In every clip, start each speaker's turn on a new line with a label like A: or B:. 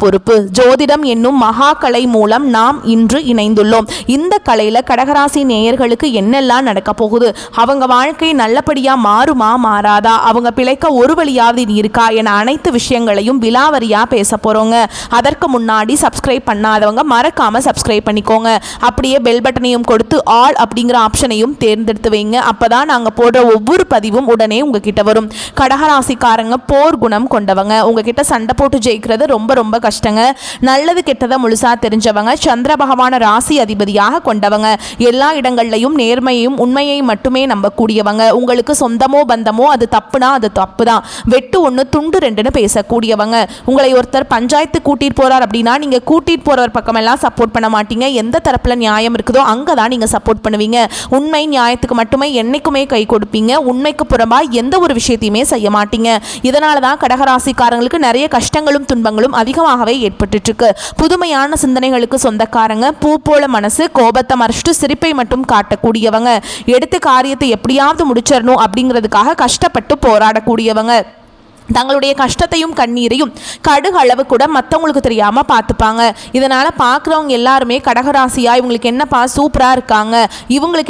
A: பொறுப்பு. ஜோதிடம் என்னும் மகாகலை மூலம் நாம் இன்று இணைந்துள்ளோம். இந்த கலையில கடகராசி நேயர்களுக்கு என்னெல்லாம் நடக்க போகுது? அவங்க வாழ்க்கை நல்லபடியா மாறுமா மாறாதா? அவங்க பிழைக்க ஒரு வழியாவது இருக்கா? என அனைத்து விஷயங்களையும் விலாவரியா பேச போறோங்க. அதற்கு முன்னாடி சப்ஸ்கிரைப் பண்ணாதவங்க மறக்காம சப்ஸ்கிரைப் பண்ணிக்கோங்க. அப்படியே பெல் பட்டனையும் கொடுத்து ஆல் அப்படிங்கிற ஆப்ஷனையும் தேர்ந்தெடுத்து வைங்க. அப்பதான் நாங்க போடுற ஒவ்வொரு பதிவும் உடனே உங்ககிட்ட வரும். கடகராசிக்காரங்க போர் குணம் கொண்டவங்க. உங்ககிட்ட சண்டை போட்டு ஜெயிக்கிறது ரொம்ப ரொம்ப கஷ்டங்க. நல்லது கெட்டதை முழுசா தெரிஞ்சவங்க சந்திர பகவான ராசி அதிபதியாக கொண்டவங்க. எல்லா இடங்கள்லையும் நேர்மையையும் உண்மையை மட்டுமே நம்பக்கூடியவங்க. உங்களுக்கு சொந்தமோ பந்தமோ அது தப்புனா அது தப்பு தான் வெட்டு ஒன்று துண்டு ரெண்டுன்னு பேசக்கூடியவங்க. உங்களை ஒருத்தர் பஞ்சாயத்து கூட்டிட்டு போறார் அப்படின்னா நீங்க கூட்டிட்டு போறவர் பக்கமெல்லாம் சப்போர்ட் பண்ண மாட்டீங்க. எந்த தரப்புல நியாயம் இருக்குதோ அங்கே தான் நீங்க சப்போர்ட் பண்ணுவீங்க. உண்மை நியாயத்துக்கு மட்டுமே என்னைக்குமே கை கொடுப்பீங்க. உண்மைக்கு புறம்பாக எந்த ஒரு விஷயத்தையுமே செய்ய மாட்டீங்க. இதனால தான் கடகராசிக்காரங்களுக்கு நிறைய கஷ்டங்களும் துன்பங்களும் அதிகமாக அதிகமாகவே ஏற்பட்டுருக்கு இருக்கு புதுமையான சிந்தனைகளுக்கு சொந்தக்காரங்க பூ போல மனசு கோபத்தை மறைச்சிட்டு சிரிப்பை மட்டும் காட்டக்கூடியவங்க. எடுத்து காரியத்தை எப்படியாவது முடிச்சிடணும் அப்படிங்கிறதுக்காக கஷ்டப்பட்டு போராடக்கூடியவங்க. தங்களுடைய கஷ்டத்தையும் கண்ணீரையும் கடுகு அளவு கூட மற்றவங்களுக்கு தெரியாமல் பார்த்துப்பாங்க. இதனால் பார்க்குறவங்க எல்லாருமே கடகராசியா இவங்களுக்கு என்னப்பா சூப்பராக இருக்காங்க. இவங்களுக்கு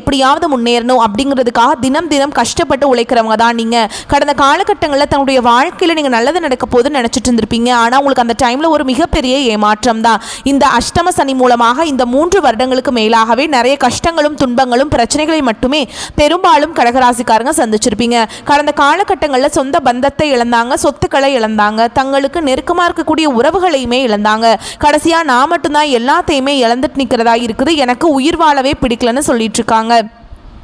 A: எப்படியாவது முன்னேறணும் அப்படிங்கிறதுக்காக தினம் தினம் கஷ்டப்பட்டு உழைக்கிறவங்க தான் நீங்கள் கடந்த காலகட்டங்களில் தன்னுடைய வாழ்க்கையில் நீங்கள் நல்லது நடக்க போதுன்னு நினச்சிட்டு இருந்திருப்பீங்க. ஆனால் உங்களுக்கு அந்த டைமில் ஒரு மிகப்பெரிய ஏமாற்றம் தான். இந்த அஷ்டம சனி மூலமாக இந்த மூன்று வருடங்களுக்கு மேலாகவே நிறைய கஷ்டங்களும் துன்பங்களும் பிரச்சனைகளை மட்டுமே பெரும்பாலும் கடகராசிக்காரங்க சந்திச்சிருப்பீங்க. கடந்த காலகட்டங்களில் சொந்த பந்தத்தை இழந்தாங்க சொத்துக்களை இழந்தாங்க தங்களுக்கு நெருக்கமாக இருக்கக்கூடிய உறவுகளையுமே இழந்தாங்க. கடைசியாக நான் மட்டும்தான் எல்லாத்தையுமே இழந்துட்டு நிற்கிறதா இருக்குது. எனக்கு உயிர் வாழவே பிடிக்கலன்னு சொல்லிட்டு இருக்காங்க. சொன்னாங்க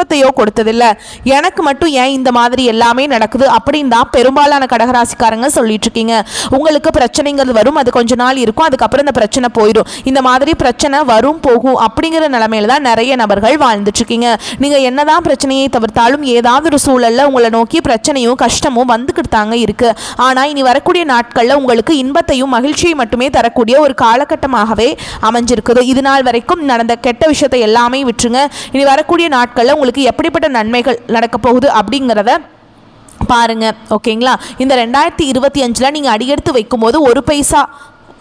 A: துன்பத்தையோ கொடுத்ததில்ல. எனக்கு மட்டும் ஏன் இந்த மாதிரி எல்லாமே நடக்குது அப்படின்னு தான் பெரும்பாலான கடகராசிக்காரங்க சொல்லிட்டு இருக்கீங்க உங்களுக்கு பிரச்சனைங்கிறது வரும் அது கொஞ்ச நாள் இருக்கும் அதுக்கப்புறம் இந்த பிரச்சனை போயிடும். இந்த மாதிரி பிரச்சனை வரும் போகும் அப்படிங்கிற நிலைமையில தான் நிறைய நபர்கள் வாழ்ந்துட்டு இருக்கீங்க நீங்க என்னதான் பிரச்சனையை தவிர்த்தாலும் ஏதாவது ஒரு சூழல்ல உங்களை நோக்கி பிரச்சனையும் கஷ்டமும் வந்துக்கிட்டு தாங்க இருக்கு. ஆனா இனி வரக்கூடிய நாட்கள்ல உங்களுக்கு இன்பத்தையும் மகிழ்ச்சியை மட்டுமே தரக்கூடிய ஒரு காலகட்டமாகவே அமைஞ்சிருக்குது. இது நாள் வரைக்கும் நடந்த கெட்ட விஷயத்தை எல்லாமே விட்டுருங்க. இனி வரக்கூடிய நாட்கள்ல உங்களுக்கு எப்படிப்பட்ட நன்மைகள் நடக்க போகுது அப்படிங்கிறத பாருங்க ஓகேங்களா? இந்த ரெண்டாயிரத்தி இருபத்தி அஞ்சில் நீங்கள் அடியெடுத்து வைக்கும்போது ஒரு பைசா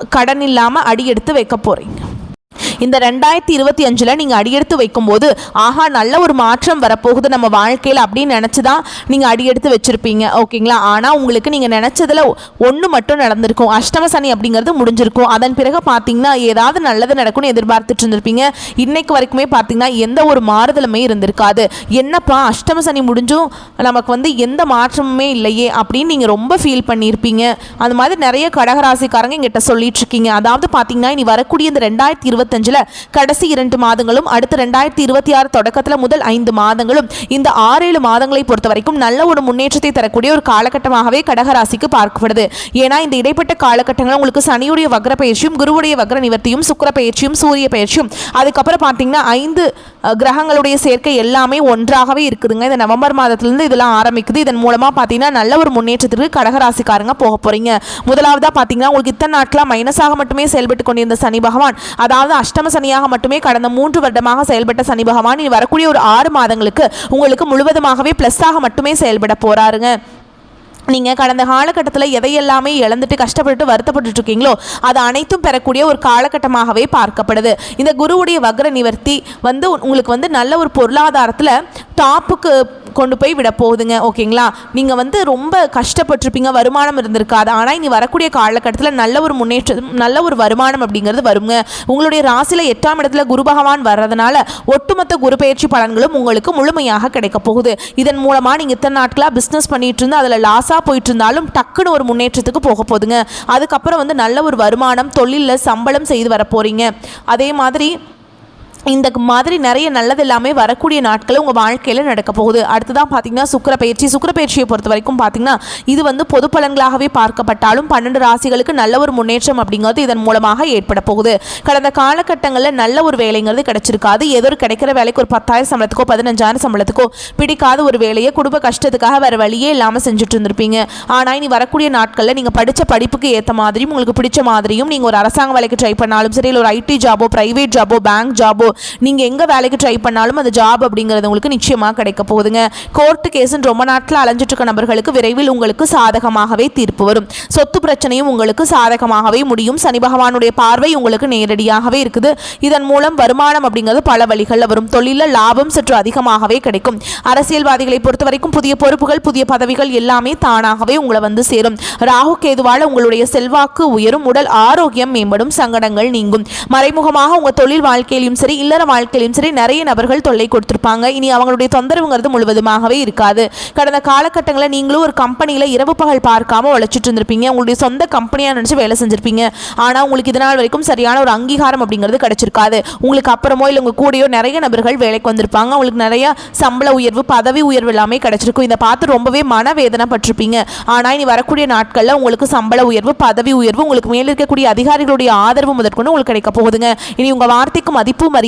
A: கடன் இல்லாமல் அடியெடுத்து வைக்க போகிறீங்க இந்த ரெண்டாயிரத்தி இருபத்தி அஞ்சில் நீங்கள் அடியெடுத்து வைக்கும்போது ஆஹா நல்ல ஒரு மாற்றம் வரப்போகுது நம்ம வாழ்க்கையில் அப்படின்னு நினச்சி தான் நீங்கள் அடியெடுத்து வச்சுருப்பீங்க ஓகேங்களா? ஆனால் உங்களுக்கு நீங்கள் நினச்சதில் ஒன்று மட்டும் நடந்திருக்கும். அஷ்டம சனி அப்படிங்கிறது முடிஞ்சிருக்கும். அதன் பிறகு பார்த்தீங்கன்னா ஏதாவது நல்லது நடக்கும்னு எதிர்பார்த்துட்டு இருந்திருப்பீங்க. இன்னைக்கு வரைக்குமே பார்த்தீங்கன்னா எந்த ஒரு மாறுதலுமே இருந்திருக்காது. என்னப்பா அஷ்டம சனி முடிஞ்சும் நமக்கு வந்து எந்த மாற்றமுமே இல்லையே அப்படின்னு நீங்கள் ரொம்ப ஃபீல் பண்ணியிருப்பீங்க. அந்த மாதிரி நிறைய கடகராசிக்காரங்க எங்கிட்ட சொல்லிட்டு இருக்கீங்க. அதாவது பார்த்தீங்கன்னா இனி வரக்கூடிய இந்த ரெண்டாயிரத்தி இருபத்தஞ்சில் கடைசி இரண்டு மாதங்களும் அடுத்து ரெண்டாயிரத்தி இருபத்தி ஆறு தொடக்கத்தில் முதல் ஐந்து மாதங்களும் இந்த ஆறேழு மாதங்களை பொறுத்த வரைக்கும் நல்ல ஒரு முன்னேற்றத்தை தரக்கூடிய ஒரு காலகட்டமாகவே கடகராசிக்கு பார்க்கப்படுது. ஏன்னா இந்த இடைப்பட்ட காலகட்டங்கள் உங்களுக்கு சனியுடைய வக்ர பயிற்சியும் குருவுடைய வக்ர நிவர்த்தியும் சுக்கிர பயிற்சியும் சூரிய பயிற்சியும் அதுக்கப்புறம் பார்த்தீங்கன்னா ஐந்து கிரகங்களுடைய சேர்க்கை எல்லாமே ஒன்றாகவே இருக்குதுங்க. இந்த நவம்பர் மாதத்திலிருந்து இதெல்லாம் ஆரம்பிக்குது. இதன் மூலமாக பார்த்தீங்கன்னா நல்ல ஒரு முன்னேற்றத்திற்கு கடகராசிக்காரங்க போக போகிறீங்க முதலாவதாக பார்த்தீங்கன்னா உங்களுக்கு இத்தனை நாட்களாக மைனஸாக மட்டுமே செயல்பட்டு கொண்டிருந்த சனி பகவான் அதாவது அஷ்ட அஷ்டம சனியாக மட்டுமே கடந்த மூன்று வருடமாக செயல்பட்ட சனி பகவான் இனி வரக்கூடிய ஒரு ஆறு மாதங்களுக்கு உங்களுக்கு முழுவதுமாகவே ப்ளஸ்ஸாக மட்டுமே செயல்பட போகிறாருங்க நீங்கள் கடந்த காலகட்டத்தில் எதையெல்லாமே இழந்துட்டு கஷ்டப்பட்டு வருத்தப்பட்டுட்டு இருக்கீங்களோ அது அனைத்தும் பெறக்கூடிய ஒரு காலகட்டமாகவே பார்க்கப்படுது. இந்த குருவுடைய வக்ர நிவர்த்தி வந்து உங்களுக்கு வந்து நல்ல ஒரு பொருளாதாரத்தில் டாப்புக்கு கொண்டு போய் விட போகுதுங்க ஓகேங்களா? நீங்கள் வந்து ரொம்ப கஷ்டப்பட்டிருப்பீங்க வருமானம் இருந்திருக்காது. ஆனால் இனி வரக்கூடிய காலகட்டத்தில் நல்ல ஒரு முன்னேற்றம் நல்ல ஒரு வருமானம் அப்படிங்கிறது வருங்க. உங்களுடைய ராசியில் எட்டாம் இடத்துல குரு பகவான் வர்றதுனால ஒட்டுமொத்த குரு பயிற்சி பலன்களும் உங்களுக்கு முழுமையாக கிடைக்க போகுது. இதன் மூலமாக நீங்கள் இத்தனை நாட்களாக பிஸ்னஸ் பண்ணிட்டு இருந்து அதில் லாஸாக போயிட்டு இருந்தாலும் டக்குன்னு ஒரு முன்னேற்றத்துக்கு போக போகுதுங்க. அதுக்கப்புறம் வந்து நல்ல ஒரு வருமானம் தொழிலில் சம்பளம் செய்து வர போகிறீங்க அதே மாதிரி இந்த மாதிரி நிறைய நல்லது எல்லாமே வரக்கூடிய நாட்கள் உங்கள் வாழ்க்கையில் நடக்க போகுது. அடுத்ததான் பார்த்தீங்கன்னா சுக்கிர பயிற்சி சுக்கிர பயிற்சியை பொறுத்த வரைக்கும் பார்த்தீங்கன்னா இது வந்து பொது பலன்களாகவே பார்க்கப்பட்டாலும் பன்னெண்டு ராசிகளுக்கு நல்ல ஒரு முன்னேற்றம் அப்படிங்கிறது இதன் மூலமாக ஏற்பட போகுது. கடந்த காலகட்டங்களில் நல்ல ஒரு வேலைங்கிறது கிடைச்சிருக்காது. ஏதோ ஒரு கிடைக்கிற வேலைக்கு ஒரு பத்தாயிரம் சம்பளத்துக்கோ பதினஞ்சாயிரம் சம்பளத்துக்கோ பிடிக்காத ஒரு வேலையை குடும்ப கஷ்டத்துக்காக வேறு வழியே இல்லாமல் செஞ்சுட்டு இருந்திருப்பீங்க. ஆனால் இனி வரக்கூடிய நாட்களில் நீங்கள் படித்த படிப்புக்கு ஏற்ற மாதிரியும் உங்களுக்கு பிடிச்ச மாதிரியும் நீங்கள் ஒரு அரசாங்க வேலைக்கு ட்ரை பண்ணாலும் சரி இல்லை ஒரு ஐடி ஜாபோ ப்ரைவேட் ஜாபோ பேங்க் ஜாபோ நீங்கள் எங்கே வேலைக்கு ட்ரை பண்ணாலும் அந்த ஜாப் அப்படிங்கிறது உங்களுக்கு நிச்சயமாக கிடைக்க போகுதுங்க. கோர்ட்டு கேஸுன்னு ரொம்ப நாட்டில் அலைஞ்சிட்டு இருக்க நபர்களுக்கு விரைவில் உங்களுக்கு சாதகமாகவே தீர்ப்பு வரும். சொத்து பிரச்சனையும் உங்களுக்கு சாதகமாகவே முடியும். சனி பகவானுடைய பார்வை உங்களுக்கு நேரடியாகவே இருக்குது. இதன் மூலம் வருமானம் அப்படிங்கிறது பல வழிகளில் வரும். தொழிலில் லாபம் சற்று அதிகமாகவே கிடைக்கும். அரசியல்வாதிகளை பொறுத்த வரைக்கும் புதிய பொறுப்புகள் புதிய பதவிகள் எல்லாமே தானாகவே உங்களை வந்து சேரும். ராகு கேதுவால் உங்களுடைய செல்வாக்கு உயரும். உடல் ஆரோக்கியம் மேம்படும். சங்கடங்கள் நீங்கும். மறைமுகமாக உங்கள் தொழில் வாழ்க்கையிலும் சரி இல்லற வாழ்க்கையிலும் சரி நிறைய நபர்கள் தொல்லை கொடுத்திருப்பாங்க. இனி அவங்களுடைய தொந்தரவுங்கிறது முழுவதுமாகவே இருக்காது. கடந்த காலகட்டங்களில் நீங்களும் ஒரு கம்பெனியில் இரவு பகல் பார்க்காம உழைச்சிட்டு இருந்திருப்பீங்க. உங்களுடைய சொந்த கம்பெனியாக நினச்சி வேலை செஞ்சிருப்பீங்க. ஆனால் உங்களுக்கு இதனால் வரைக்கும் சரியான ஒரு அங்கீகாரம் அப்படிங்கிறது கிடைச்சிருக்காது. உங்களுக்கு அப்புறமோ இல்லை உங்கள் கூடயோ நிறைய நபர்கள் வேலைக்கு வந்திருப்பாங்க. உங்களுக்கு நிறைய சம்பள உயர்வு பதவி உயர்வு எல்லாமே கிடைச்சிருக்கும். இதை பார்த்து ரொம்பவே மனவேதனைப்பட்டிருப்பீங்க. ஆனால் இனி வரக்கூடிய நாட்களில் உங்களுக்கு சம்பள உயர்வு பதவி உயர்வு உங்களுக்கு மேல் இருக்கக்கூடிய அதிகாரிகளுடைய ஆதரவு முதற்கொண்டு உங்களுக்கு கிடைக்க போகுதுங்க. இனி உங்கள் வார்த்தைக்கு மதிப்பு மரியாதை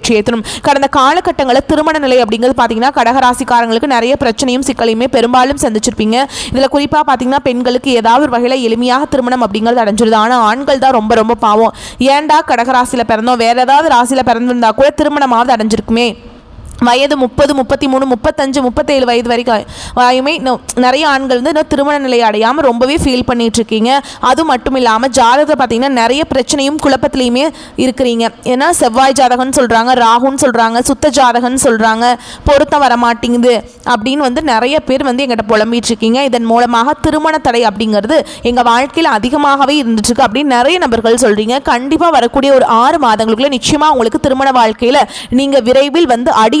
A: வெற்றி ஏற்றணும் கடந்த காலகட்டங்களில் திருமண நிலை அப்படிங்கிறது பார்த்தீங்கன்னா கடகராசிக்காரங்களுக்கு நிறைய பிரச்சனையும் சிக்கலையுமே பெரும்பாலும் சந்திச்சிருப்பீங்க. இதில் குறிப்பாக பார்த்தீங்கன்னா பெண்களுக்கு ஏதாவது ஒரு வகையில் எளிமையாக திருமணம் அப்படிங்கிறது அடைஞ்சிருது. ஆனால் ஆண்கள் தான் ரொம்ப ரொம்ப பாவம். ஏன்டா கடகராசியில் பிறந்தோம்? வேற ஏதாவது ராசியில் பிறந்திருந்தா கூட திருமணமாவது அடைஞ்சிருக்குமே. வயது முப்பது முப்பத்தி மூணு முப்பத்தஞ்சு முப்பத்தேழு வயது வரைக்கும் வாயுமே இன்னும் நிறைய ஆண்கள் வந்து இன்னும் திருமண நிலை அடையாமல் ரொம்பவே ஃபீல் பண்ணிகிட்ருக்கீங்க இருக்கீங்க அது மட்டும் இல்லாமல் ஜாதகத்தை பார்த்தீங்கன்னா நிறைய பிரச்சனையும் குழப்பத்திலையுமே இருக்கிறீங்க. ஏன்னா செவ்வாய் ஜாதகம்னு சொல்கிறாங்க ராகுன்னு சொல்கிறாங்க சுத்த ஜாதகம்னு சொல்கிறாங்க பொருத்தம் வர மாட்டேங்குது அப்படின்னு வந்து நிறைய பேர் வந்து எங்கிட்ட புலம்பிட்டு இருக்கீங்க இதன் மூலமாக திருமண தடை அப்படிங்கிறது எங்கள் வாழ்க்கையில் அதிகமாகவே இருந்துட்டுருக்கு அப்படின்னு நிறைய நபர்கள் சொல்கிறீங்க கண்டிப்பாக வரக்கூடிய ஒரு ஆறு மாதங்களுக்குள்ளே நிச்சயமாக உங்களுக்கு திருமண வாழ்க்கையில் நீங்கள் விரைவில் வந்து அடி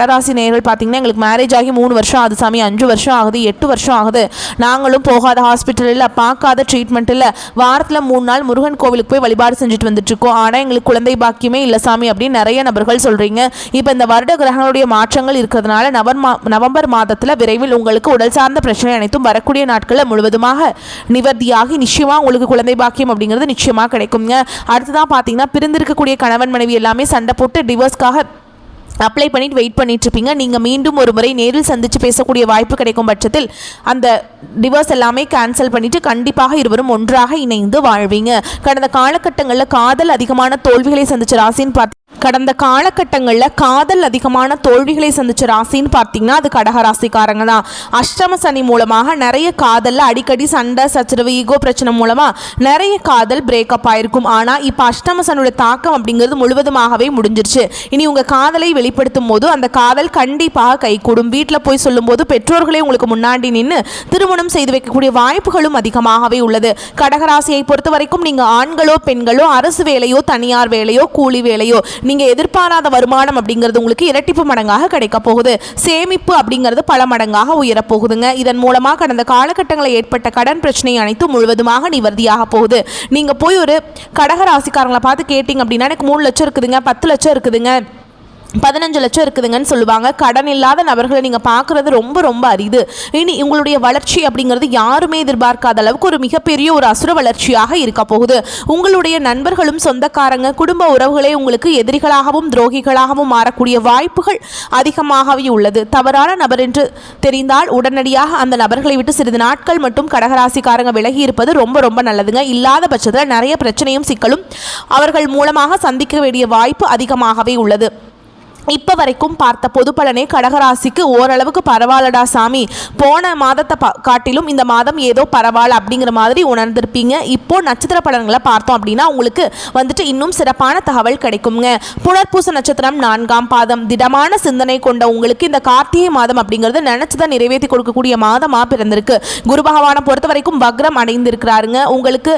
A: கடராசி நேர்கள் பார்த்தீங்கன்னா எங்களுக்கு மேரேஜ் ஆகி மூணு வருஷம் ஆகுது சாமி. அஞ்சு வருஷம் ஆகுது எட்டு வருஷம் ஆகுது. நாங்களும் போகாத ஹாஸ்பிட்டல் இல்லை பார்க்காத ட்ரீட்மெண்ட் இல்லை. வாரத்தில் மூணு நாள் முருகன் கோவிலுக்கு போய் வழிபாடு செஞ்சுட்டு வந்துட்டுருக்கோம். ஆனால் எங்களுக்கு குழந்தை பாக்கியமே இல்லை சாமி அப்படின்னு நிறைய நபர்கள் சொல்கிறீங்க இப்போ இந்த வருட கிரகங்களுடைய மாற்றங்கள் இருக்கிறதுனால நவம்பர் மா நவம்பர் மாதத்தில் விரைவில் உங்களுக்கு உடல் சார்ந்த பிரச்சனை அனைத்தும் வரக்கூடிய நாட்களில் முழுவதுமாக நிவர்த்தியாகி நிச்சயமாக உங்களுக்கு குழந்தை பாக்கியம் அப்படிங்கிறது நிச்சயமாக கிடைக்குங்க அடுத்ததான் பார்த்தீங்கன்னா பிரிந்திருக்கக்கூடிய கணவன் மனைவி எல்லாமே சண்டை போட்டு டிவோர்ஸ்க்காக அப்ளை பண்ணிட்டு வெயிட் பண்ணிட்டு இருப்பீங்க. நீங்கள் மீண்டும் ஒரு முறை நேரில் சந்தித்து பேசக்கூடிய வாய்ப்பு கிடைக்கும் பட்சத்தில் அந்த டிவோர்ஸ் எல்லாமே கேன்சல் பண்ணிட்டு கண்டிப்பாக இருவரும் ஒன்றாக இணைந்து வாழ்வீங்க. கடந்த காலகட்டங்களில் காதல் அதிகமான தோல்விகளை சந்திச்ச ராசின்னு பார்த்து கடந்த காலகட்டங்களில் காதல் அதிகமான தோல்விகளை சந்திச்ச ராசின்னு பார்த்தீங்கன்னா அது கடக ராசிக்காரங்க தான். அஷ்டம சனி மூலமாக நிறைய காதலில் அடிக்கடி சண்டை சச்சரவு ஈகோ பிரச்சனை மூலமாக நிறைய காதல் பிரேக்கப் ஆயிருக்கும். ஆனால் இப்போ அஷ்டம சனியோட தாக்கம் அப்படிங்கிறது முழுவதுமாகவே முடிஞ்சிருச்சு. இனி உங்கள் காதலை வெளிப்படுத்தும் போது அந்த காதல் கண்டிப்பாக கைகூடும். வீட்டில் போய் சொல்லும்போது பெற்றோர்களே உங்களுக்கு முன்னாடி நின்று திருமணம் செய்து வைக்கக்கூடிய வாய்ப்புகளும் அதிகமாகவே உள்ளது. கடகராசியை பொறுத்த வரைக்கும் நீங்கள் ஆண்களோ பெண்களோ அரசு வேலையோ தனியார் வேலையோ கூலி வேலையோ நீங்கள் எதிர்பாராத வருமானம் அப்படிங்கிறது உங்களுக்கு இரட்டிப்பு மடங்காக கிடைக்க போகுது. சேமிப்பு அப்படிங்கிறது பல மடங்காக உயரப் போகுதுங்க. இதன் மூலமாக கடந்த காலகட்டங்களில் ஏற்பட்ட கடன் பிரச்சனை அனைத்தும் முழுவதுமாக நிவர்த்தியாக போகுது. நீங்கள் போய் ஒரு கடகராசிக்காரங்களை பார்த்து கேட்டிங்க அப்படின்னா எனக்கு மூணு லட்சம் இருக்குதுங்க பத்து லட்சம் இருக்குதுங்க. பதினஞ்சு லட்சம் இருக்குதுங்கன்னு சொல்லுவாங்க. கடன் இல்லாத நபர்களை நீங்கள் பார்க்குறது ரொம்ப ரொம்ப அரிது. இனி உங்களுடைய வளர்ச்சி அப்படிங்கிறது யாருமே எதிர்பார்க்காத அளவுக்கு ஒரு மிகப்பெரிய ஒரு அசுர வளர்ச்சியாக இருக்க போகுது. உங்களுடைய நண்பர்களும் சொந்தக்காரங்க குடும்ப உறவுகளே உங்களுக்கு எதிரிகளாகவும் துரோகிகளாகவும் மாறக்கூடிய வாய்ப்புகள் அதிகமாகவே உள்ளது. தவறான நபர் என்று தெரிந்தால் உடனடியாக அந்த நபர்களை விட்டு சிறிது நாட்கள் மட்டும் கடகராசிக்காரங்க விலகி இருப்பது ரொம்ப ரொம்ப நல்லதுங்க. இல்லாத பட்சத்தில் நிறைய பிரச்சனையும் சிக்கலும் அவர்கள் மூலமாக சந்திக்க வேண்டிய வாய்ப்பு அதிகமாகவே உள்ளது. இப்போ வரைக்கும் பார்த்த பொது பலனே கடகராசிக்கு ஓரளவுக்கு பரவாயில்லடா சாமி. போன மாதத்தை பா காட்டிலும் இந்த மாதம் ஏதோ பரவாயில்ல அப்படிங்கிற மாதிரி உணர்ந்திருப்பீங்க. இப்போ நட்சத்திர பலன்களை பார்த்தோம் அப்படின்னா உங்களுக்கு வந்துட்டு இன்னும் சிறப்பான தகவல் கிடைக்குங்க. புனர்பூச நட்சத்திரம் நான்காம் பாதம். திடமான சிந்தனை கொண்ட உங்களுக்கு இந்த கார்த்திகை மாதம் அப்படிங்கிறது நினைச்சதை நிறைவேற்றி கொடுக்கக்கூடிய மாதமாக பிறந்திருக்கு. குரு பகவானை பொறுத்த வரைக்கும் வக்ரம் அடைந்திருக்கிறாருங்க. உங்களுக்கு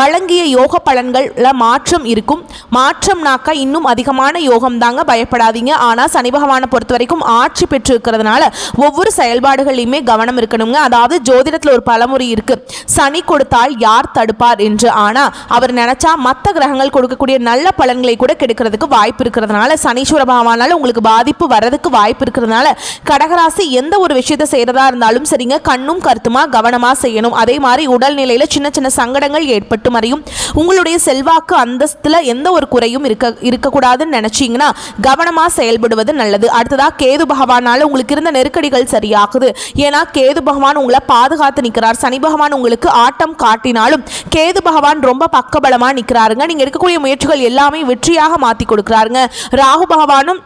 A: வழங்கிய யோக பலன்கள்ல மாற்றம் இருக்கும். மாற்றம்னாக்கா இன்னும் அதிகமான யோகம் தாங்க பயப்படாதீங்க. ஆனால் சனி பகவானை பொறுத்த வரைக்கும் ஆட்சி பெற்று இருக்கிறதுனால ஒவ்வொரு செயல்பாடுகளையுமே கவனம் இருக்கணுங்க. அதாவது ஜோதிடத்தில் ஒரு பழமொழி இருக்கு. சனி கொடுத்தால் யார் தடுப்பார் என்று. ஆனால் அவர் நினைச்சா மற்ற கிரகங்கள் கொடுக்கக்கூடிய நல்ல பலன்களை கூட கெடுக்கிறதுக்கு வாய்ப்பு இருக்கிறதுனால சனீஸ்வர பகவானால் உங்களுக்கு பாதிப்பு வர்றதுக்கு வாய்ப்பு இருக்கிறதுனால கடகராசி எந்த ஒரு விஷயத்தை செய்கிறதா இருந்தாலும் சரிங்க கண்ணும் கருத்துமா கவனமாக செய்யணும். அதே மாதிரி உடல்நிலையில சின்ன சின்ன சங்கடங்கள் ஏற்பட்டு மறையும். உங்களுடைய செல்வாக்கு அந்தஸ்தில் எந்த ஒரு குறையும் இருக்க இருக்கக்கூடாதுன்னு நினச்சிங்கன்னா கவனமாக செயல்படுவது நல்லது. அடுத்ததா கேது பகவானால உங்களுக்கு இருந்த நெருக்கடிகள் சரியாகுது. ஏன்னா கேது பகவான் உங்களை பாதுகாத்து நிற்கிறார். சனி பகவான் உங்களுக்கு ஆட்டம் காட்டினாலும் கேது பகவான் ரொம்ப பக்கபலமாக நிற்கிறாருங்க. நீங்கள் எடுக்கக்கூடிய முயற்சிகள் எல்லாமே வெற்றியாக மாற்றி கொடுக்குறாருங்க. ராகு பகவானும்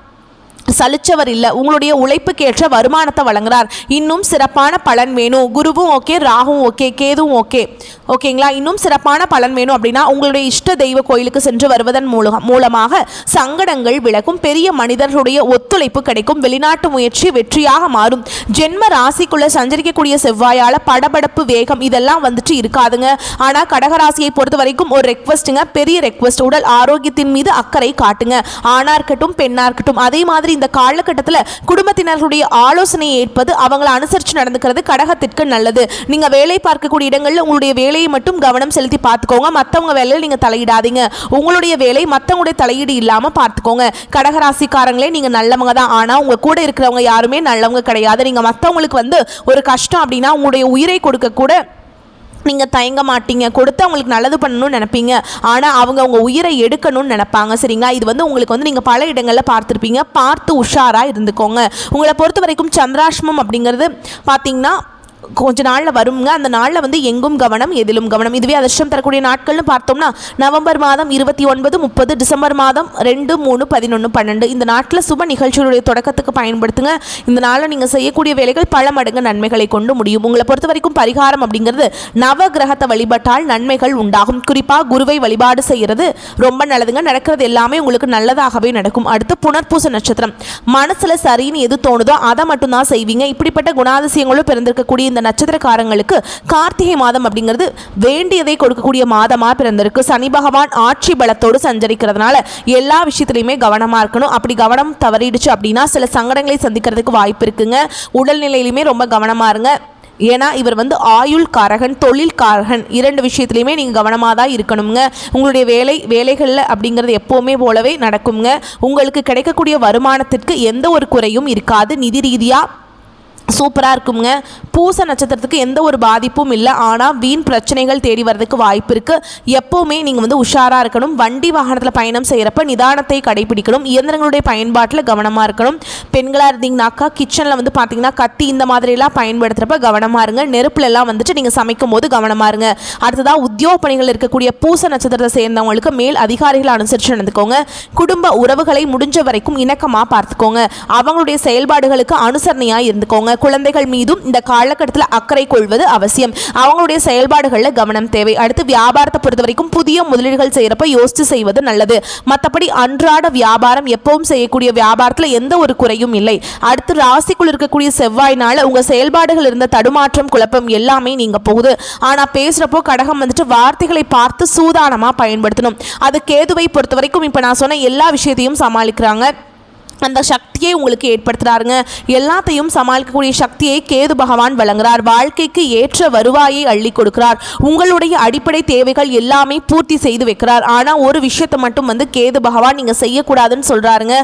A: சலிச்சவர் இல்லை. உங்களுடைய உழைப்புக்கேற்ற வருமானத்தை வழங்குறார். இன்னும் சிறப்பான பலன் வேணும். குருவும் ஓகே ராகும் ஓகே கேதுவும் ஓகே. ஓகேங்களா? இன்னும் சிறப்பான பலன் வேணும் அப்படின்னா உங்களுடைய இஷ்ட தெய்வ கோயிலுக்கு சென்று வருவதன் மூலம் மூலமாக சங்கடங்கள் விலகும். பெரிய மனிதர்களுடைய ஒத்துழைப்பு கிடைக்கும். வெளிநாட்டு முயற்சி வெற்றியாக மாறும். ஜென்ம ராசிக்குள்ள சஞ்சரிக்கக்கூடிய செவ்வாயால படபடப்பு வேகம் இதெல்லாம் வந்துட்டு இருக்காதுங்க. ஆனால் கடகராசியை பொறுத்த வரைக்கும் ஒரு ரெக்வஸ்ட்டுங்க பெரிய ரெக்வஸ்ட் உடல் ஆரோக்கியத்தின் மீது அக்கறை காட்டுங்க. ஆணா இருக்கட்டும் பெண்ணா இருக்கட்டும் அதே மாதிரி இந்த காலகட்டத்தில் குடும்பத்தினர்களுடைய ஆலோசனையை ஏற்பது அவங்கள அனுசரித்து நடந்துக்கிறது கடகத்திற்கு நல்லது. நீங்கள் வேலை பார்க்கக்கூடிய இடங்களில் உங்களுடைய வேலையை மட்டும் கவனம் செலுத்தி பார்த்துக்கோங்க. மற்றவங்க வேலையில் நீங்கள் தலையிடாதீங்க. உங்களுடைய வேலை மற்றவங்களுடைய தலையீடு இல்லாமல் பார்த்துக்கோங்க. கடகராசிக்காரங்களே நீங்கள் நல்லவங்க தான். ஆனால் உங்கள் கூட இருக்கிறவங்க யாருமே நல்லவங்க கிடையாது. நீங்கள் மற்றவங்களுக்கு வந்து ஒரு கஷ்டம் அப்படின்னா உங்களுடைய உயிரை கொடுக்க கூட நீங்கள் தயங்க மாட்டீங்க. கொடுத்து அவங்களுக்கு நல்லது பண்ணணும்னு நினைப்பீங்க. ஆனால் அவங்க உங்கள் உயிரை எடுக்கணும்னு நினைப்பாங்க. சரிங்களா? இது வந்து உங்களுக்கு வந்து நீங்கள் பல இடங்களில் பார்த்துருப்பீங்க. பார்த்து உஷாராக இருந்துக்கோங்க. உங்களை பொறுத்த வரைக்கும் சந்திராஷ்மம் அப்படிங்கிறது பார்த்தீங்கன்னா கொஞ்ச நாளில் வருங்க அந்த நாளில் வந்து எங்கும் கவனம் எதிலும் கவனம். இதுவே அதிர்ஷ்டம் தரக்கூடிய நாட்கள்னு பார்த்தோம்னா நவம்பர் மாதம் இருபத்தி ஒன்பது முப்பது டிசம்பர் மாதம் ரெண்டு மூணு பதினொன்று பன்னெண்டு. இந்த நாட்டில் சுப நிகழ்ச்சிகளுடைய தொடக்கத்துக்கு பயன்படுத்துங்க. இந்த நாளில் நீங்கள் செய்யக்கூடிய வேலைகள் பல மடங்கு நன்மைகளை கொண்டு முடியும். உங்களை பொறுத்த வரைக்கும் பரிகாரம் அப்படிங்கிறது நவ கிரகத்தை வழிபட்டால் நன்மைகள் உண்டாகும். குறிப்பாக குருவை வழிபாடு செய்கிறது ரொம்ப நல்லதுங்க. நடக்கிறது எல்லாமே உங்களுக்கு நல்லதாகவே நடக்கும். அடுத்து புனர்பூச நட்சத்திரம். மனசில் சரின்னு எது தோணுதோ அதை மட்டும்தான் செய்வீங்க. இப்படிப்பட்ட குணாதிசயங்களும் பிறந்திருக்கக்கூடிய இந்த நட்சத்திரக்காரங்களுக்கு கார்த்திகை மாதம் அப்படிங்கிறது வேண்டியதை கொடுக்கக்கூடிய மாதமாக பிறந்திருக்கு. சனி பகவான் ஆட்சி பலத்தோடு சஞ்சரிக்கிறதுனால எல்லா விஷயத்துலையுமே கவனமாக இருக்கணும். அப்படி கவனம் தவறிடுச்சு அப்படின்னா சில சங்கடங்களை சந்திக்கிறதுக்கு வாய்ப்பு இருக்குங்க. உடல்நிலையிலுமே ரொம்ப கவனமாக இருங்க. ஏன்னா இவர் வந்து ஆயுள் காரகன் தொழில் காரகன். இரண்டு விஷயத்துலையுமே நீங்கள் கவனமாக தான் இருக்கணுங்க. உங்களுடைய வேலை வேலைகளில் அப்படிங்கிறது எப்போவுமே போலவே நடக்குங்க. உங்களுக்கு கிடைக்கக்கூடிய வருமானத்திற்கு எந்த ஒரு குறையும் இருக்காது. நிதி ரீதியாக சூப்பராக இருக்குங்க. பூச நட்சத்திரத்துக்கு எந்த ஒரு பாதிப்பும் இல்லை. ஆனால் வீண் பிரச்சனைகள் தேடி வர்றதுக்கு வாய்ப்பு இருக்குது எப்போவுமே நீங்கள் வந்து உஷாராக இருக்கணும். வண்டி வாகனத்தில் பயணம் செய்கிறப்ப நிதானத்தை கடைபிடிக்கணும். இயந்திரங்களுடைய பயன்பாட்டில் கவனமாக இருக்கணும். பெண்களாக இருந்தீங்கனாக்கா கிச்சனில் வந்து பார்த்தீங்கன்னா கத்தி இந்த மாதிரிலாம் பயன்படுத்துகிறப்ப கவனமாக இருங்க. நெருப்புலலாம் வந்துட்டு நீங்கள் சமைக்கும் போது கவனமாக இருங்க. அடுத்ததாக உத்தியோக பணிகள் இருக்கக்கூடிய பூச நட்சத்திரத்தை சேர்ந்தவங்களுக்கு மேல் அதிகாரிகளை அனுசரித்து நடந்துக்கோங்க. குடும்ப உறவுகளை முடிஞ்ச வரைக்கும் இணக்கமாக பார்த்துக்கோங்க. அவங்களுடைய செயல்பாடுகளுக்கு அனுசரணையாக இருந்துக்கோங்க. குழந்தைகள் மீதும் இந்த காலகட்டத்தில் அக்கறை கொள்வது அவசியம். அவங்களுடைய செயல்பாடுகளில் கவனம் தேவை. அடுத்து வியாபாரத்தை பொறுத்த வரைக்கும் புதிய முதலீடுகள் செய்கிறப்ப யோசித்து செய்வது நல்லது. மற்றபடி அன்றாட வியாபாரம் எப்பவும் செய்யக்கூடிய வியாபாரத்தில் எந்த ஒரு குறையும் இல்லை. அடுத்து ராசிக்குள் இருக்கக்கூடிய செவ்வாய்னால உங்கள் செயல்பாடுகள் இருந்த தடுமாற்றம் குழப்பம் எல்லாமே நீங்க போகுது. ஆனால் பேசுகிறப்போ கடகம் வந்துட்டு வார்த்தைகளை பார்த்து சூதானமாக பயன்படுத்தணும். அது கேதுவை பொறுத்த வரைக்கும் இப்போ நான் சொன்ன எல்லா விஷயத்தையும் சமாளிக்கிறாங்க. அந்த சக்தியை உங்களுக்கு ஏற்படுத்துகிறாருங்க எல்லாத்தையும் சமாளிக்கக்கூடிய சக்தியை கேது பகவான் வழங்குறார். வாழ்க்கைக்கு ஏற்ற வருவாயை அள்ளி கொடுக்கிறார். உங்களுடைய அடிப்படை தேவைகள் எல்லாமே பூர்த்தி செய்து வைக்கிறார். ஆனால் ஒரு விஷயத்தை மட்டும் வந்து கேது பகவான் நீங்கள் செய்யக்கூடாதுன்னு சொல்கிறாருங்க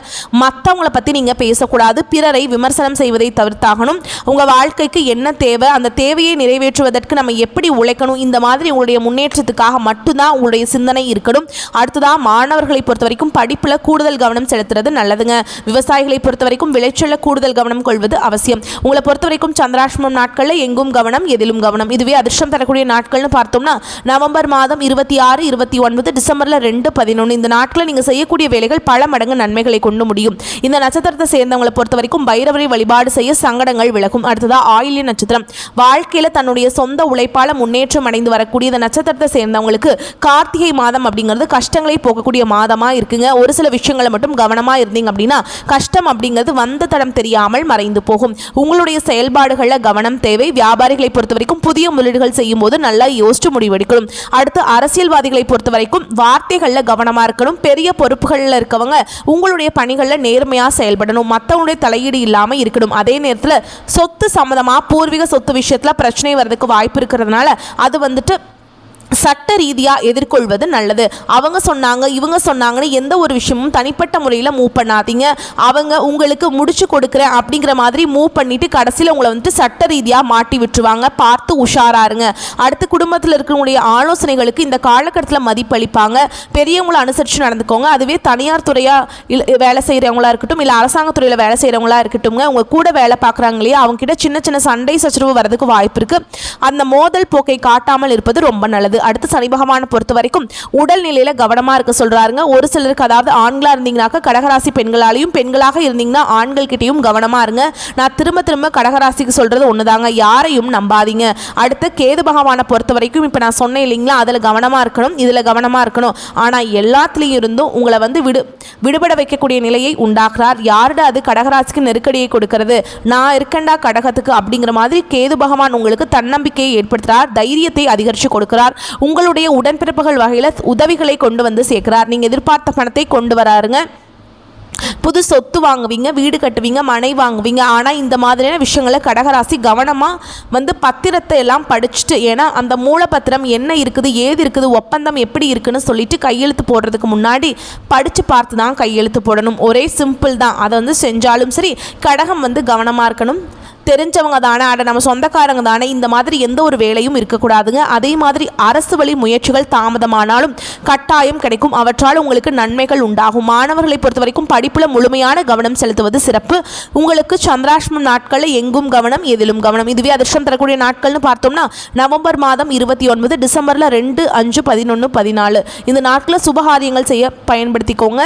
A: மற்றவங்கள பற்றி நீங்கள் பேசக்கூடாது. பிறரை விமர்சனம் செய்வதை தவிர்த்தாகணும். உங்கள் வாழ்க்கைக்கு என்ன தேவை அந்த தேவையை நிறைவேற்றுவதற்கு நம்ம எப்படி உழைக்கணும் இந்த மாதிரி உங்களுடைய முன்னேற்றத்துக்காக மட்டும்தான் உங்களுடைய சிந்தனை இருக்கணும். அடுத்ததாக மாணவர்களை பொறுத்த வரைக்கும் படிப்பில் கூடுதல் கவனம் செலுத்துறது நல்லதுங்க. விவசாயிகளை பொறுத்த வரைக்கும் விளைச்சல கூடுதல் கவனம் கொள்வது அவசியம். உங்களை பொறுத்த வரைக்கும் சந்திராஷ்மம் நாட்களில் எங்கும் கவனம் எதிலும் கவனம். இதுவே அதிர்ஷ்டம் தரக்கூடிய நாட்கள்னு பார்த்தோம்னா நவம்பர் மாதம் இருபத்தி ஆறு இருபத்தி ஒன்பது டிசம்பரில் ரெண்டு பதினொன்று இந்த நாட்களில் நீங்கள் செய்யக்கூடிய வேலைகள் பல மடங்கு நன்மைகளை கொண்டு முடியும். இந்த நட்சத்திரத்தை சேர்ந்தவங்களை பொறுத்த வரைக்கும் பைரவரை வழிபாடு செய்ய சங்கடங்கள் விலகும். அடுத்ததா ஆயில்ய நட்சத்திரம். வாழ்க்கையில் தன்னுடைய சொந்த உழைப்பால் முன்னேற்றம் அடைந்து வரக்கூடிய இந்த நட்சத்திரத்தை சேர்ந்தவங்களுக்கு கார்த்திகை மாதம் அப்படிங்கிறது கஷ்டங்களை போக்கக்கூடிய மாதமாக இருக்குங்க. ஒரு சில விஷயங்களை மட்டும் கவனமாக இருந்தீங்க அப்படின்னா கஷ்டம் அப்படிங்கிறது வந்த தடம் தெரியாமல் மறைந்து போகும். உங்களுடைய செயல்பாடுகளில் கவனம் தேவை. வியாபாரிகளை பொறுத்த வரைக்கும் புதிய முதலீடுகள் செய்யும் போது நல்லா யோசிச்சு முடிவெடுக்கணும். அடுத்து அரசியல்வாதிகளை பொறுத்த வரைக்கும் வார்த்தைகளில் கவனமாக இருக்கணும். பெரிய பொறுப்புகளில் இருக்கவங்க உங்களுடைய பணிகளில் நேர்மையாக செயல்படணும். மற்றவங்களுடைய தலையீடு இல்லாமல் இருக்கணும். அதே நேரத்தில் சொத்து சம்மந்தமாக பூர்வீக சொத்து விஷயத்தில் பிரச்சனை வர்றதுக்கு வாய்ப்பு இருக்கிறதுனால அது வந்துட்டு சட்ட ரீதியாக எதிர்கொள்வது நல்லது. அவங்க சொன்னாங்க இவங்க சொன்னாங்கன்னு எந்த ஒரு விஷயமும் தனிப்பட்ட முறையில் மூவ் பண்ணாதீங்க. அவங்க உங்களுக்கு முடிச்சு கொடுக்குறேன் அப்படிங்கிற மாதிரி மூவ் பண்ணிட்டு கடைசியில் உங்களை வந்துட்டு சட்ட ரீதியாக மாட்டி விட்டுருவாங்க. பார்த்து உஷாராருங்க அடுத்து குடும்பத்தில் இருக்கிறவங்களுடைய ஆலோசனைகளுக்கு இந்த காலகட்டத்தில் மதிப்பளிப்பாங்க பெரியவங்களை அனுசரித்து நடந்துக்கோங்க. அதுவே தனியார் துறையாக வேலை செய்கிறவங்களா இருக்கட்டும் இல்லை அரசாங்க துறையில் வேலை செய்கிறவங்களா இருக்கட்டும்ங்க. அவங்க கூட வேலை பார்க்குறாங்க இல்லையா அவங்க கிட்ட சின்ன சின்ன சண்டை சச்சரவு வரதுக்கு வாய்ப்பு இருக்கு. அந்த மோதல் போக்கை காட்டாமல் இருப்பது ரொம்ப நல்லது. அடுத்து சனி பகவானை பொறுத்த வரைக்கும் உடல்நிலையில கவனமா இருக்க சொல்றாருங்க. ஒரு சிலருக்கு அதாவது ஆண்களா இருந்தீங்கன்னாக்கா கடகராசி பெண்களாலையும் பெண்களாக இருந்தீங்கன்னா ஆண்கள் கவனமாக கவனமா இருங்க. நான் திரும்ப திரும்ப கடகராசிக்கு சொல்றது ஒண்ணுதாங்க. யாரையும் நம்பாதீங்க. அடுத்து கேது பகவானை பொறுத்த வரைக்கும் இப்போ நான் சொன்னேன் இல்லைங்களா அதில் கவனமாக இருக்கணும் இதில் கவனமாக இருக்கணும். ஆனால் எல்லாத்துலேயும் இருந்தும் உங்களை வந்து விடு விடுபட வைக்கக்கூடிய நிலையை உண்டாக்குறார். யாருட அது கடகராசிக்கு நெருக்கடியை கொடுக்கறது? நான் இருக்கேன்டா கடகத்துக்கு அப்படிங்கிற மாதிரி கேது பகவான் உங்களுக்கு தன்னம்பிக்கையை ஏற்படுத்துகிறார் தைரியத்தை அதிகரித்து கொடுக்கிறார். உங்களுடைய உடன்பிறப்புகள் வகையில் உதவிகளை கொண்டு வந்து சேர்க்கிறார். நீங்கள் எதிர்பார்த்த பணத்தை கொண்டு வராருங்க. புது சொத்து வாங்குவீங்க வீடு கட்டுவீங்க மனை வாங்குவீங்க. ஆனால் இந்த மாதிரியான விஷயங்களை கடகராசி கவனமாக வந்து பத்திரத்தை எல்லாம் படிச்சுட்டு ஏன்னா அந்த மூலப்பத்திரம் என்ன இருக்குது ஏது இருக்குது ஒப்பந்தம் எப்படி இருக்குன்னு சொல்லிட்டு கையெழுத்து போடுறதுக்கு முன்னாடி படித்து பார்த்து தான் கையெழுத்து போடணும். ஒரே சிம்பிள் தான். அதை வந்து செஞ்சாலும் சரி கடகம் வந்து கவனமாக இருக்கணும். தெரிஞ்சவங்க தானே அட நம்ம சொந்தக்காரங்க தானே இந்த மாதிரி எந்த ஒரு வேலையும் இருக்கக்கூடாதுங்க. அதே மாதிரி அரசு வழி முயற்சிகள் தாமதமானாலும் கட்டாயம் கிடைக்கும். அவற்றால் உங்களுக்கு நன்மைகள் உண்டாகும். மாணவர்களை பொறுத்த வரைக்கும் படிப்பில் முழுமையான கவனம் செலுத்துவது சிறப்பு. உங்களுக்கு சந்திராஷ்மம் நாட்களில் எங்கும் கவனம் எதிலும் கவனம். இதுவே அதிர்ஷ்டம் தரக்கூடிய நாட்கள்னு பார்த்தோம்னா நவம்பர் மாதம் இருபத்தி ஒன்பது டிசம்பரில் ரெண்டு அஞ்சு பதினொன்று பதினாலு. இந்த நாட்களில் சுபகாரியங்கள் செய்ய பயன்படுத்திக்கோங்க.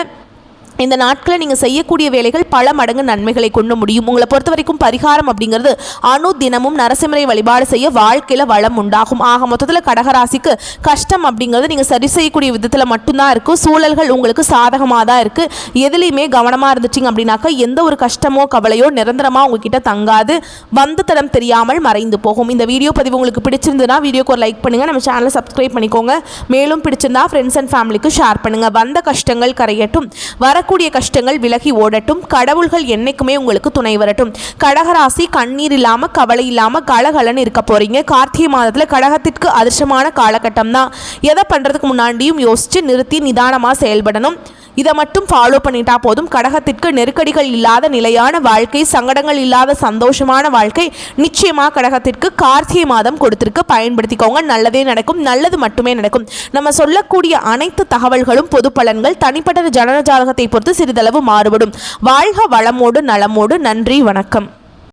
A: இந்த நாட்களில் நீங்கள் செய்யக்கூடிய வேலைகள் பல மடங்கு நன்மைகளை கொண்டு முடியும். உங்களை பொறுத்த வரைக்கும் பரிகாரம் அப்படிங்கிறது அணு தினமும் நரசிம்மரை வழிபாடு செய்ய வாழ்க்கையில் வளம் உண்டாகும். ஆக மொத்தத்தில் கடகராசிக்கு கஷ்டம் அப்படிங்கிறது நீங்கள் சரி செய்யக்கூடிய விதத்தில் மட்டும்தான் இருக்கும் சூழல்கள் உங்களுக்கு சாதகமாக தான் இருக்குது எதுலேயுமே கவனமாக இருந்துச்சிங்க அப்படின்னாக்கா எந்த ஒரு கஷ்டமோ கவலையோ நிரந்தரமாக உங்ககிட்ட தங்காது. வந்த தடம் தெரியாமல் மறைந்து போகும். இந்த வீடியோ பதிவு உங்களுக்கு பிடிச்சிருந்ததுன்னா வீடியோக்கு ஒரு லைக் பண்ணுங்கள் நம்ம சேனலை சப்ஸ்கிரைப் பண்ணிக்கோங்க. மேலும் பிடிச்சிருந்தா ஃப்ரெண்ட்ஸ் அண்ட் ஃபேமிலிக்கு ஷேர் பண்ணுங்கள் வந்த கஷ்டங்கள் கரையட்டும் வர வரக்கூடிய கஷ்டங்கள் விலகி ஓடட்டும். கடவுள்கள் என்னைக்குமே உங்களுக்கு துணை வரட்டும். கடகராசி கண்ணீர் இல்லாமல் கவலை இல்லாமல் கலகலன்னு இருக்க போறீங்க. கார்த்திகை மாதத்தில் கடகத்திற்கு அதிர்ஷ்டமான காலகட்டம் தான் எதை பண்ணுறதுக்கு முன்னாடியும் யோசித்து நிறுத்தி நிதானமாக செயல்படணும். இதை மட்டும் ஃபாலோ பண்ணிட்டா போதும். கடகத்திற்கு நெருக்கடிகள் இல்லாத நிலையான வாழ்க்கை சங்கடங்கள் இல்லாத சந்தோஷமான வாழ்க்கை நிச்சயமாக கடகத்திற்கு கார்த்திகை மாதம் கொடுத்திருக்கு. பயன்படுத்திக்கோங்க. நல்லதே நடக்கும். நல்லது மட்டுமே நடக்கும். நம்ம சொல்லக்கூடிய அனைத்து தகவல்களும் பொது பலன்கள். தனிப்பட்ட ஜனன ஜாதகத்தை பொறுத்து சிறிதளவு மாறுபடும். வாழ்க வளமோடு நலமோடு. நன்றி வணக்கம்.